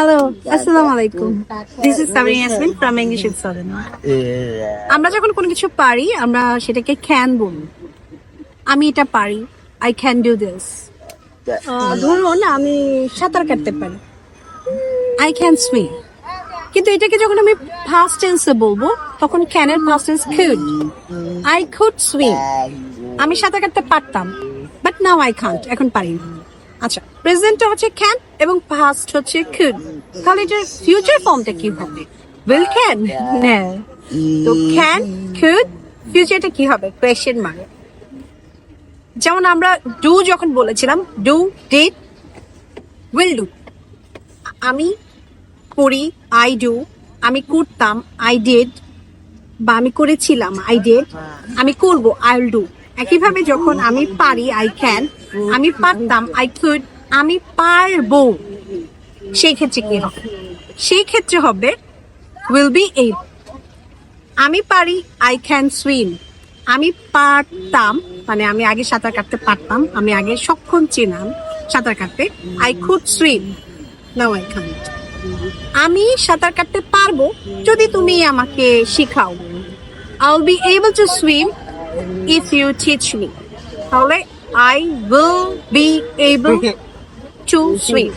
Hello আসসালামু আলাইকুম this is Sabina Yasmin from English Sabina আমরা যখন কোনো কিছু পারি আমরা সেটাকে ক্যান বলি। আমি এটা পারি আই ক্যান ডু দিস ধরুন আমি সাঁতার কাটতে পারি। আই ক্যান সুইম কিন্তু এটাকে যখন আমি ফার্স্ট টেন্সে বলব তখন ক্যানের first tense could I could swim আমি সাঁতার কাটতে পারতাম বাট নাও আই কান্ট এখন পারি না। আচ্ছা প্রেজেন্টটা হচ্ছে ক্যান এবং পাস্ট হচ্ছে কুড তাহলে এটার ফিউচার ফর্মটা কি হবে? উইল ক্যান না তো ক্যান কুড ফিউচারটা কি হবে? কোয়েশ্চেন মার্ক যেমন আমরা ডু যখন বলেছিলাম ডু ডিড উইল ডু আমি করি আই ডু আমি করতাম আই ডিড বা আমি করেছিলাম আই ডিড আমি করব আই উইল ডু একইভাবে যখন আমি পারি আই ক্যান আমি পারতাম আই কুড আমি পারব। সেই ক্ষেত্রে কি হবে? সেই ক্ষেত্রে হবে উইল বি এই আমি পারি আই ক্যান সুইম আমি পারতাম মানে আমি আগে সাঁতার কাটতে পারতাম, আমি আগে সক্ষম ছিলাম সাঁতার কাটতে। I could swim now I can't আমি সাঁতার কাটতে পারব যদি তুমি আমাকে শেখাও। I will be able to swim if you teach me তাহলে I will be able to swim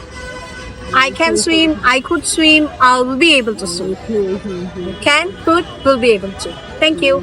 I can swim, I could swim, I will be able to swim. Can, could, will be able to. Thank you.